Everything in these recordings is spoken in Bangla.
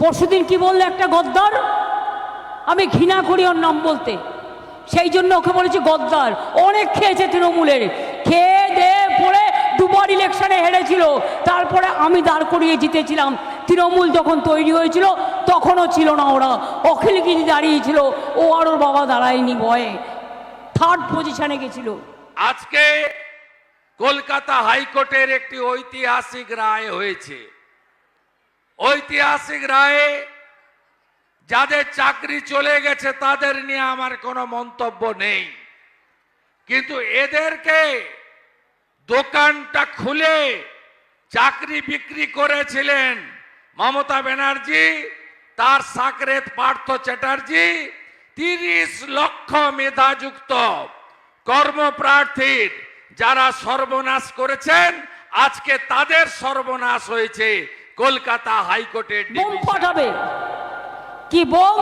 পরশুদিন কি বললে একটা গদ্দার? আমি ঘৃণা করি ওর নাম বলতে। সেই জন্য ওকে বলেছি গদ্দার। অনেক খেয়েছে তৃণমূলের। খেয়ে দে পড়ে দুবার ইলেকশনে হেরেছিল। তারপরে আমি দাঁড় করিয়ে জিতেছিলাম। তৃণমূল যখন তৈরি হয়েছিল, তখনও ছিল না ওরা। অখিলগিরি দাঁড়িয়েছিল। ও আর ওর বাবা দাঁড়ায়নি ভয়ে। থার্ড পজিশনে গেছিল। আজকে কলকাতা হাইকোর্টের একটি ঐতিহাসিক রায় হয়েছে। ঐতিহাসিক রায়ে যাদের চাকরি চলে গেছে, তাদের নিয়ে আমার কোনো মন্তব্য নেই। কিন্তু এদেরকে দোকানটা খুলে চাকরি বিক্রি করেছিলেন মমতা ব্যানার্জি, তার সাকরেত পার্থ চ্যাটার্জি, তিরিশ লক্ষ মেধাযুক্ত কর্মপ্রার্থীর যারা সর্বনাশ করেছেন, আজকে তাদের সর্বনাশ হয়েছে। কলকাতা হাইকোর্টের বোম পাঠাবে। কি বোম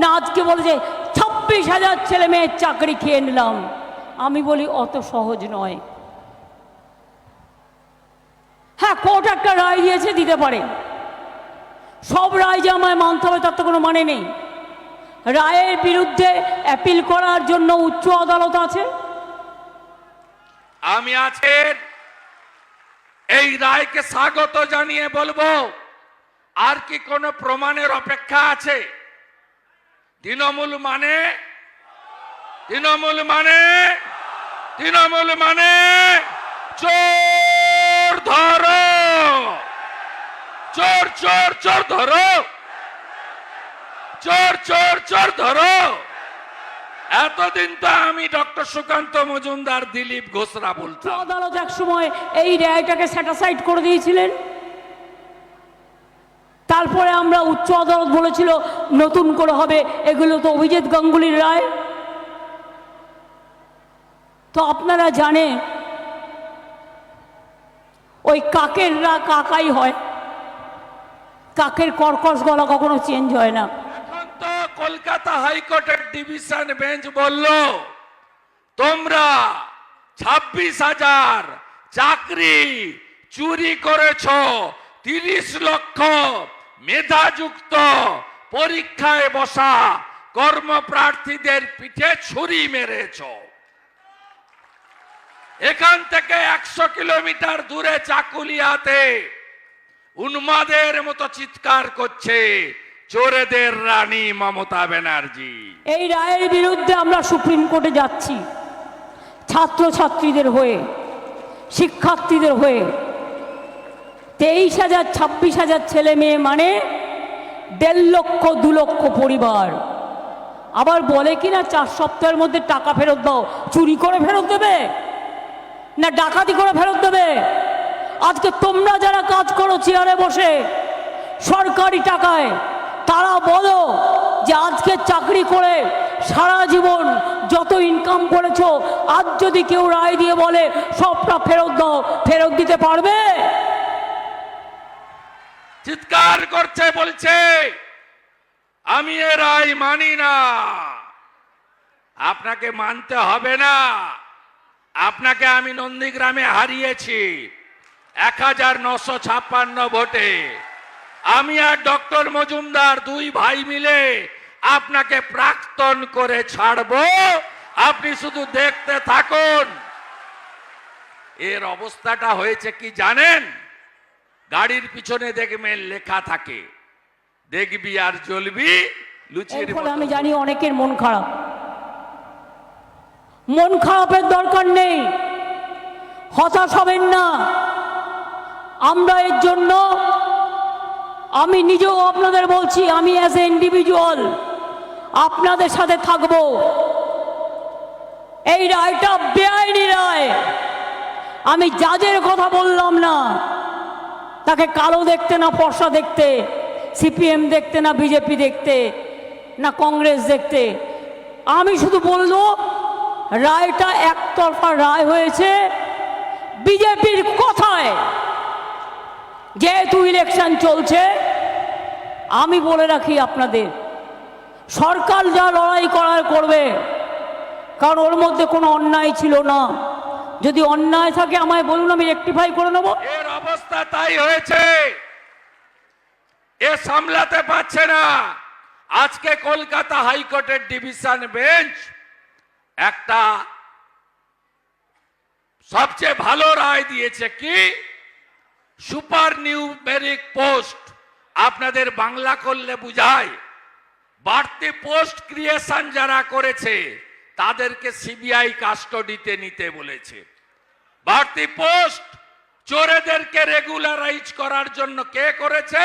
না আজকে বলে যে ছাব্বিশ হাজার ছেলে মেয়ের চাকরি খেয়ে নিলাম। আমি বলি অত সহজ নয়। হ্যাঁ কোর্ট একটা রায় দিয়েছে দিতে পারে। সব রায় যে আমায় মানতে হবে তার তো কোনো মানে নেই। রায়ের বিরুদ্ধে অ্যাপিল করার জন্য উচ্চ আদালত আছে। আমি আছেন এই রায়কে স্বাগত জানিয়ে বলব, আর কি কোনো প্রমাণের অপেক্ষা আছে? তৃণমূল মানে? তৃণমূল মানে? তৃণমূল মানে? চোর ধরো! চোর চোর চোর ধরো! চোর চোর চোর ধরো! এতদিন তো আমি ডক্টর সুকান্ত মজুমদার, দিলীপ ঘোষরা বলতাম। আদালত এক সময় এই রায়টাকে স্যাটাসাইড করে দিয়েছিলেন। তারপরে আমরা উচ্চ আদালত বলেছিল, নতুন করে হবে, এগুলো তো অভিজিৎ গাঙ্গুলির রায়। তো আপনারা জানেন, ওই কাকের রা কাকাই হয়। কাকের কর্কশ গলা কখনো চেঞ্জ হয় না। কলকাতা হাইকোর্টের ডিভিশন বেঞ্চ বলল, তোমরা ছাব্বিশ হাজার চাকরি চুরি করেছ, তিরিশ লক্ষ মেধাযুক্ত পরীক্ষায় বসা কর্মপ্রার্থীদের পিঠে ছুরি মেরেছ। এখান থেকে একশো কিলোমিটার দূরে চাকুলিয়াতে উন্মাদের মতো চিৎকার করছে চোরেদের রানী মমতা ব্যানার্জি। এই রায়ের বিরুদ্ধে আমরা সুপ্রিম কোর্টে যাচ্ছি। ছাত্রছাত্রীদের হয়ে, শিক্ষার্থীদের হয়ে। তেইশ হাজার, ছাব্বিশ হাজার ছেলে মেয়ে মানে দেড় লক্ষ, দু লক্ষ পরিবার। আবার বলে কি না চার সপ্তাহের মধ্যে টাকা ফেরত দাও। চুরি করে ফেরত দেবে? না ডাকাতি করে ফেরত দেবে? আজকে তোমরা যারা কাজ করো, চেয়ারে বসে, সরকারি টাকায় তারা বলো যে আজকে চাকরি করে সারা জীবন যত ইনকাম করেছ, আজ যদি কেউ রায় দিয়ে বলে, সবটা ফেরত দাও, ফেরত দিতে পারবে? চিৎকার করছে, বলছে, আমি এ রায় মানি না। আপনাকে মানতে হবে না। আপনাকে আমি নন্দীগ্রামে হারিয়েছি। এক হাজার নশো ছাপ্পান্ন ভোটে। আমি আর ডক্টর মজুমদার দুই ভাই মিলে আপনাকে প্রাক্তন করে ছাড়বো। আপনি শুধু দেখতে থাকুন। এর অবস্থাটা হয়েছে কি জানেন? গাড়ির পিছনে দেখবেন লেখা থাকে। দেখবি আর জ্বলবি লুচির আমি জানি অনেকের মন খারাপ। মন খারাপের দরকার নেই। হতাশ হবেন না। আমরা এর জন্য আমি নিজেও আপনাদের বলছি, আমি অ্যাজ এ ইন্ডিভিজুয়াল আপনাদের সাথে থাকব। এই রায়টা বেআইনি রায়। আমি জাজের কথা বললাম না, তাকে কালো দেখতে না ফর্সা দেখতে, সিপিএম দেখতে না বিজেপি দেখতে, না কংগ্রেস দেখতে, আমি শুধু বলব রায়টা একতরফা রায় হয়েছে বিজেপির কথায়। যেহেতু ইলেকশন চলছে আমি বলে রাখি আপনাদের, সরকার যা লড়াই করার করবে, কারণ ওর মধ্যে কোনো অন্যায় ছিল না। যদি অন্যায় থাকে আমায় বলুন, আমি রেক্টিফাই করে নেব। এর অবস্থা তাই হয়েছে। এ সামলাতে পারছে না। আজকে কলকাতা হাইকোর্টের ডিভিশন বেঞ্চ একটা সবচেয়ে ভালো রায় দিয়েছে কি? Super numeric post. আপনাদের বাংলা করলে বুঝায়, বাড়তি পোস্ট ক্রিয়েশন যারা করেছে, তাদেরকে সিবিআই কাস্টডিতে নিতে বলেছে। বাড়তি পোস্ট চোরেদেরকে রেগুলারাইজ করার জন্য কে করেছে?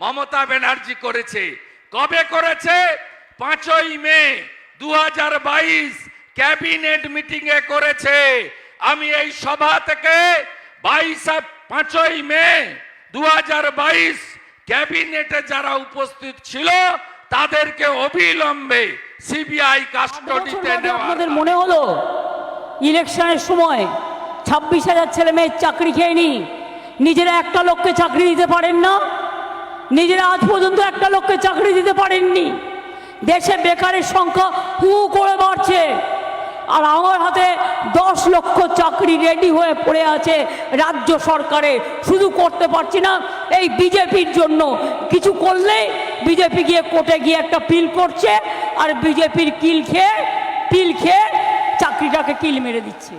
মমতা ব্যানার্জি করেছে। কবে করেছে? পাঁচই মে দু হাজার বাইশ ক্যাবিনেট মিটিং এ করেছে। আমি এই সভা থেকে বাইশ, পাঁচই মে দু হাজার বাইশ ক্যাবিনেটে যারা উপস্থিত ছিল তাদেরকে অবিলম্বে সিবিআই কাস্টডিতে নেওয়া আপনাদের মনে হলো ইলেকশনের সময় ছাব্বিশ হাজার ছেলে মেয়ের চাকরি খেয়ে নি? নিজেরা একটা লোককে চাকরি দিতে পারেন না? নিজেরা আজ পর্যন্ত একটা লোককে চাকরি দিতে পারেননি? দেশে বেকারের সংখ্যা হু করে বাড়ছে। আর আমার হাতে দশ লক্ষ চাকরি রেডি হয়ে পড়ে আছে রাজ্য সরকারে। শুধু করতে পারছি না, এই বিজেপির জন্য। কিছু করলেই বিজেপি গিয়ে কোর্টে গিয়ে একটা পিল করছে, আর বিজেপির কিল খেয়ে, পিল খেয়ে চাকরিটাকে কিল মেরে দিচ্ছে।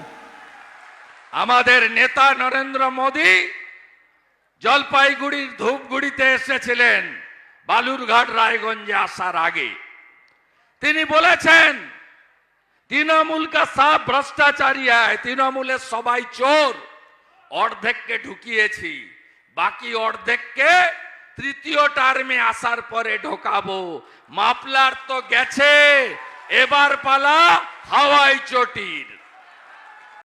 আমাদের নেতা নরেন্দ্র মোদী জলপাইগুড়ির ধূপগুড়িতে এসেছিলেন, বালুরঘাট, রায়গঞ্জে আসার আগে। তিনি বলেছেন তৃণমূল কা সব ভ্রষ্টাচারী আয়, তৃণমূলের সবাই চোর। অর্ধেককে ঢুকিয়েছি, বাকি অর্ধেককে তৃতীয় টার্মে আসার পরে ঢোকাবো। মাপলার তো গেছে, এবার পালা হাওয়াই চটির।